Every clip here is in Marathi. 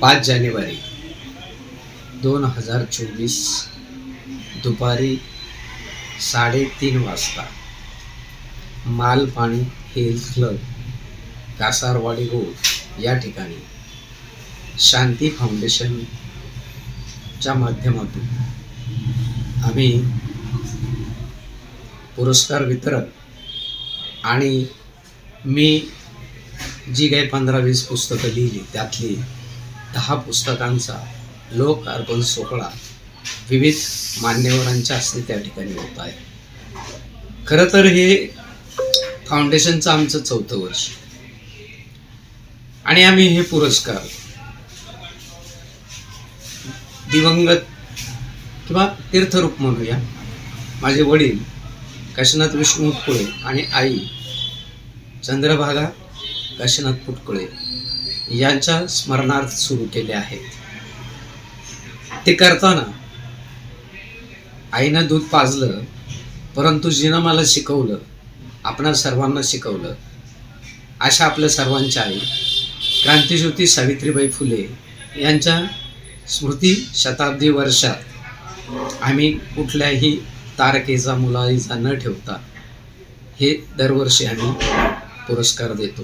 पाच जानेवारी दोन हजार चोवीस दुपारी साडेतीन वाजता Malpani health club Kasarwadi road या ठिकाणी शांती फाउंडेशनच्या माध्यमातून आम्ही पुरस्कार वितरक आणि मी जी काही पंधरा वीस पुस्तकं लिहिली त्यातली दहा पुस्तकांचा लोक अर्पण सोहळा विविध मान्यवरांच्या हस्ते त्या ठिकाणी होत आहे. खरं तर हे फाउंडेशनचं आमचं चौथं वर्ष. आणि आम्ही हे पुरस्कार दिवंगत किंवा तीर्थरूप म्हणूया. माझे वडील काशीनाथ विष्णू फुले आणि आई चंद्रभागा काशीनाथ पुटकुळे यांच्या स्मरणार्थ सुरू केले आहेत. ते करताना आईनं दूध पाजलं परंतु जिनं मला शिकवलं आपणा सर्वांना शिकवलं. अशा आपल्या सर्वांच्या आई क्रांतिज्योती सावित्रीबाई फुले यांच्या स्मृती शताब्दी वर्षात आम्ही कुठल्याही तारखेचा मुलाईचा न ठेवता हे दरवर्षी आम्ही पुरस्कार देतो.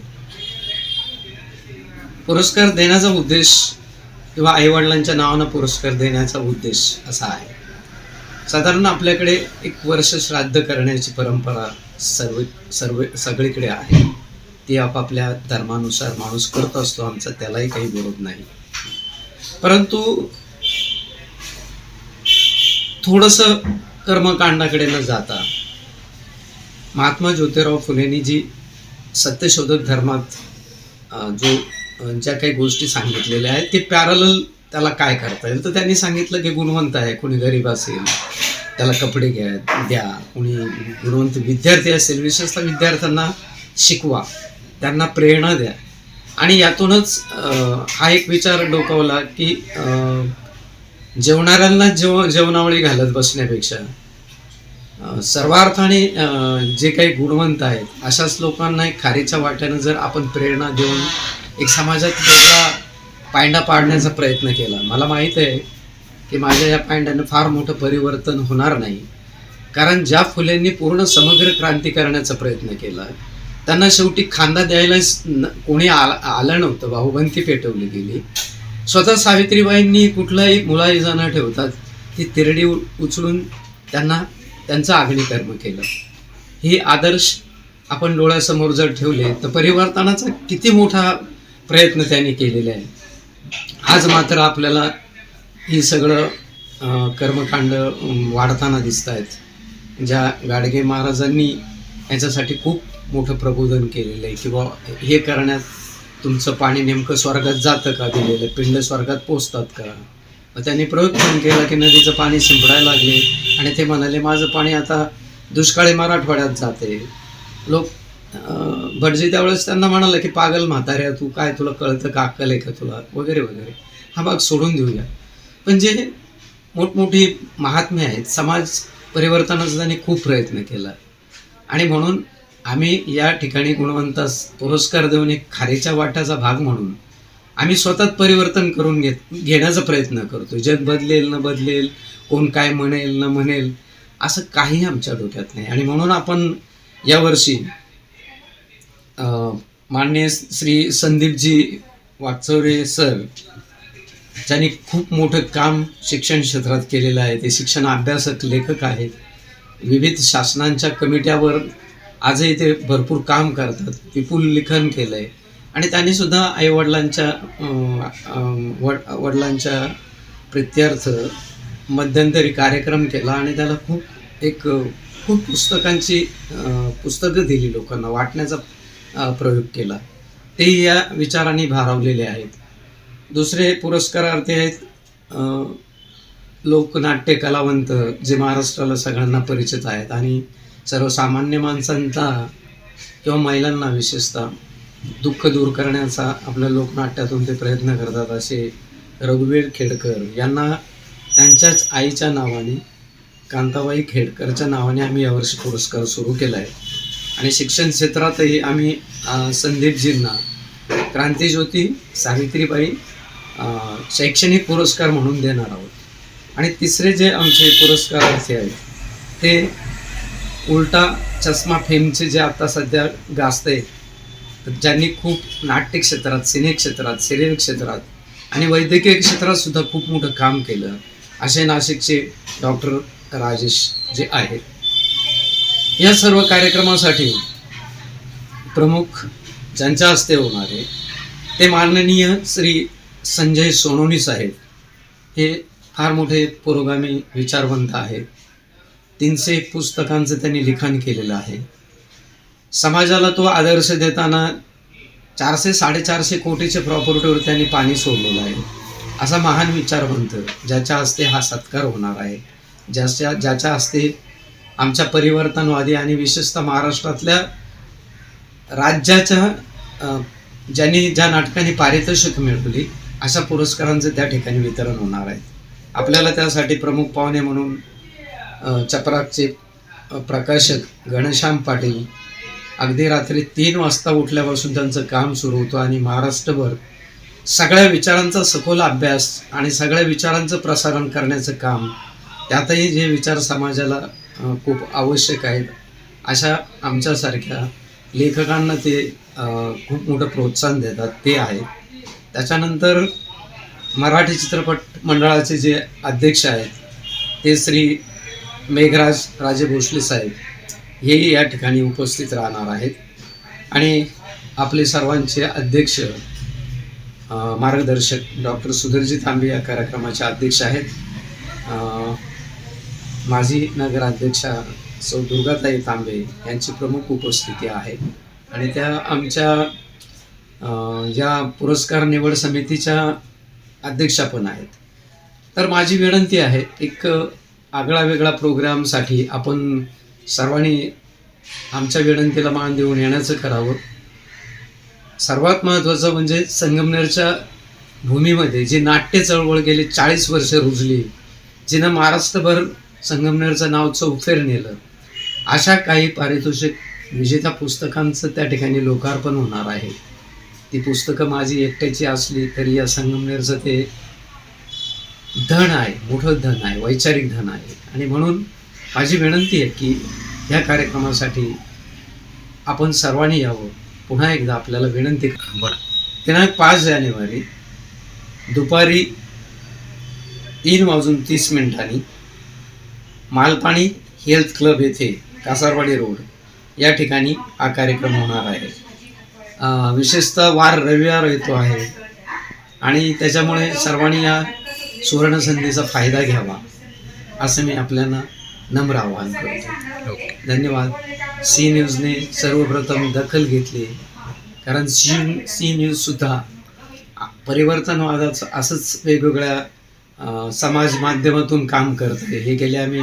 पुरस्कार देण्याचा उद्देश किंवा आईवडिलांच्या नावानं पुरस्कार देण्याचा उद्देश असा आहे. साधारण आपल्याकडे एक वर्ष श्राद्ध करण्याची परंपरा सर्व सर्व सगळीकडे आहे. ती आपापल्या धर्मानुसार माणूस करत असतो आमचा त्यालाही काही विरोध नाही. परंतु थोडंसं कर्मकांडाकडे न जाता महात्मा ज्योतिराव फुलेंनी जी सत्यशोधक धर्मात जो ज्या काही गोष्टी सांगितलेल्या आहेत ते पॅरल त्याला काय करता येईल? तर त्यांनी सांगितलं की गुणवंत आहे. कोणी गरीब असेल त्याला कपडे घ्या द्या. कोणी गुणवंत विद्यार्थी असेल विशेषतः विद्यार्थ्यांना शिकवा. त्यांना प्रेरणा द्या. आणि यातूनच हा एक विचार डोकावला की जेवणाऱ्यांना जेव जेवणावळी घालत बसण्यापेक्षा सर्वार्थाने जे काही गुणवंत आहेत अशाच लोकांना एक खारीच्या वाट्यानं जर आपण प्रेरणा देऊन एक समाजात त्याचा पायंडा पाडण्याचा प्रयत्न केला. मला माहीत आहे की माझ्या या पायंड्यानं फार मोठं परिवर्तन होणार नाही. कारण ज्या फुलेंनी पूर्ण समग्र क्रांती करण्याचा प्रयत्न केला त्यांना शेवटी खांदा द्यायला कोणी आ आलं नव्हतं. बाहुबंती पेटवली गेली. स्वतः सावित्रीबाईंनी कुठलाही मुलाइजा न ठेवतात ती तिरडी उ- उचलून त्यांना त्यांचं आग्निकर्म केलं. ही आदर्श आपण डोळ्यासमोर जर ठेवले तर परिवर्तनाचा किती मोठा प्रयत्न त्यांनी केलेले आहे आज मात्र आपल्याला ही सगळं कर्मकांड वाढताना दिसत आहेत. ज्या गाडगे महाराजांनी याच्यासाठी खूप मोठं प्रबोधन केलेलं आहे किंवा हे करण्यात तुमचं पाणी नेमकं स्वर्गात जातं का दिलेलं? पिंड स्वर्गात पोचतात का? मग त्यांनी प्रयोग पण केला की नदीचं पाणी शिंपडायला लागले आणि ते म्हणाले माझं पाणी आता दुष्काळी मराठवाड्यात जाते लोक भटजी त्यावेळेस त्यांना म्हणाला की पागल म्हाताऱ्या तू काय तुला कळतं का? अक्कल आहे का तुला? वगैरे वगैरे. हा भाग सोडून देऊया. पण जे मोठमोठी महात्मे आहेत समाज परिवर्तनाचा त्यांनी खूप प्रयत्न केला. आणि म्हणून आम्ही या ठिकाणी गुणवंतास पुरस्कार देऊन एक खारीच्या वाट्याचा भाग म्हणून आम्ही स्वतःच परिवर्तन करून घेत घेण्याचा प्रयत्न करतो जग बदलेल न बदलेल कोण काय म्हणेल न म्हणेल असं काही आमच्या डोक्यात नाही. आणि म्हणून आपण यावर्षी माननीय श्री संदीपजी वाकचौरे सर ज्यांनी खूप मोठं काम शिक्षण क्षेत्रात केलेलं आहे. ते शिक्षण अभ्यासक लेखक आहेत. विविध शासनांच्या कमिट्यावर आजही ते भरपूर काम करतात. विपुल लिखाण केलं आहे आणि त्यांनीसुद्धा आईवडिलांच्या वड वडिलांच्या प्रित्यर्थ मध्यंतरी कार्यक्रम केला आणि त्याला खूप एक खूप पुस्तकांची पुस्तकं दिली लोकांना. वाटण्याचा प्रयोग केला. ते या विचारांनी भारावलेले आहेत. दुसरे पुरस्कारार्थी आहेत लोकनाट्य कलावंत जे महाराष्ट्राला सगळ्यांना परिचित आहेत आणि सर्वसामान्य माणसांचा किंवा महिलांना विशेषतः दुःख दूर करण्याचा आपल्या लोकनाट्यातून ते प्रयत्न करतात असे रघुवीर खेडकर यांना त्यांच्याच आईच्या नावाने कांताबाई खेडकरच्या नावाने आम्ही यावर्षी पुरस्कार सुरू केला आहे आणि शिक्षण क्षेत्रातही आम्ही संदीपजींना क्रांतीज्योती सावित्रीबाई शैक्षणिक पुरस्कार म्हणून देणार आहोत. आणि तिसरे जे आमचे पुरस्कारार्थी आहेत ते उलटा चष्मा फेमचे जे आता सध्या गाजत आहेत ज्यांनी खूप नाट्य क्षेत्रात सिने क्षेत्रात सिरियल क्षेत्रात आणि वैद्यकीय क्षेत्रात सुद्धा खूप मोठं काम केलं. असे नाशिकचे डॉक्टर राजेश जे आहेत या सर्व कार्यक्रमासाठी प्रमुख ज्यांच्या हस्ते होणार आहे ते माननीय श्री संजय सोनोनी साहेब. हे फार मोठे पुरोगामी विचारवंत आहेत. तीनशे पुस्तकांचं त्यांनी लिखाण केलेलं आहे. समाजाला तो आदर्श देताना चारशे साडेचारशे कोटीच्या प्रॉपर्टीवर त्यांनी पाणी सोडलेलं आहे. असा महान विचारवंत ज्याच्या हस्ते हा सत्कार होणार आहे ज्याच्या ज्याच्या हस्ते आमच्या परिवर्तनवादी आणि विशेषतः महाराष्ट्रातल्या राज्याच्या ज्यांनी ज्या नाटकांनी पारितोषिक मिळवली अशा पुरस्कारांचं त्या ठिकाणी वितरण होणार आहे. आपल्याला त्यासाठी प्रमुख पाहुणे म्हणून चपराकचे प्रकाशक घनश्याम पाटील अगदी रात्री तीन वाजता उठल्यापासून त्यांचं काम सुरू होतं आणि महाराष्ट्रभर सगळ्या विचारांचा सखोल अभ्यास आणि सगळ्या विचारांचं प्रसारण करण्याचं काम त्यातही जे विचार समाजाला खूप आवश्यक आहेत. अशा आमच्यासारख्या लेखकांना ते खूप मोठं प्रोत्साहन देतात ते आहेत. त्याच्यानंतर मराठी चित्रपट मंडळाचे जे अध्यक्ष आहेत ते श्री मेघराज राजे भोसले साहेब हेही या ठिकाणी उपस्थित राहणार आहेत. आणि आपले सर्वांचे अध्यक्ष मार्गदर्शक डॉक्टर सुधीरजी तांबे या कार्यक्रमाचे अध्यक्ष आहेत. माजी नगराध्यक्षा सौ दुर्गाताई तांबे यांची प्रमुख उपस्थिती आहे. आणि त्या आमच्या या पुरस्कार निवड समितीच्या अध्यक्षा पण आहेत. तर माझी विनंती आहे एक आगळा वेगळा प्रोग्रामसाठी आपण सर्वांनी आमच्या विनंतीला मान देऊन येण्याचं करावं. सर्वात महत्त्वाचं म्हणजे संगमनेरच्या भूमीमध्ये जी नाट्य चळवळ गेली चाळीस वर्ष रुजली जिनं महाराष्ट्रभर संगमनेरचं नाव चौफेर नेलं. अशा काही पारितोषिक विजेत्या पुस्तकांचं त्या ठिकाणी लोकार्पण होणार आहे. ती पुस्तकं माझी एकट्याची असली तरी या संगमनेरचं ते धन आहे मोठं धन आहे वैचारिक धन आहे. आणि म्हणून माझी विनंती आहे की या कार्यक्रमासाठी आपण सर्वांनी यावं. पुन्हा एकदा आपल्याला विनंती बोला दिनांक पाच जानेवारी दुपारी तीन वाजून तीस मिनिटांनी मालपाणी हेल्थ क्लब येथे कासारवाडी रोड या ठिकाणी हा कार्यक्रम होणार आहे. विशेषतः वार रविवार येतो आहे आणि त्याच्यामुळे सर्वांनी या सुवर्णसंधीचा फायदा घ्यावा असं मी आपल्याला नम्र आवाहन करतो. ओके. धन्यवाद. सी न्यूजने सर्वप्रथम दखल घेतली कारण सी सी न्यूजसुद्धा परिवर्तनवादाचं असंच वेगवेगळ्या समाज माध्यमातून काम करते हे गेले आम्ही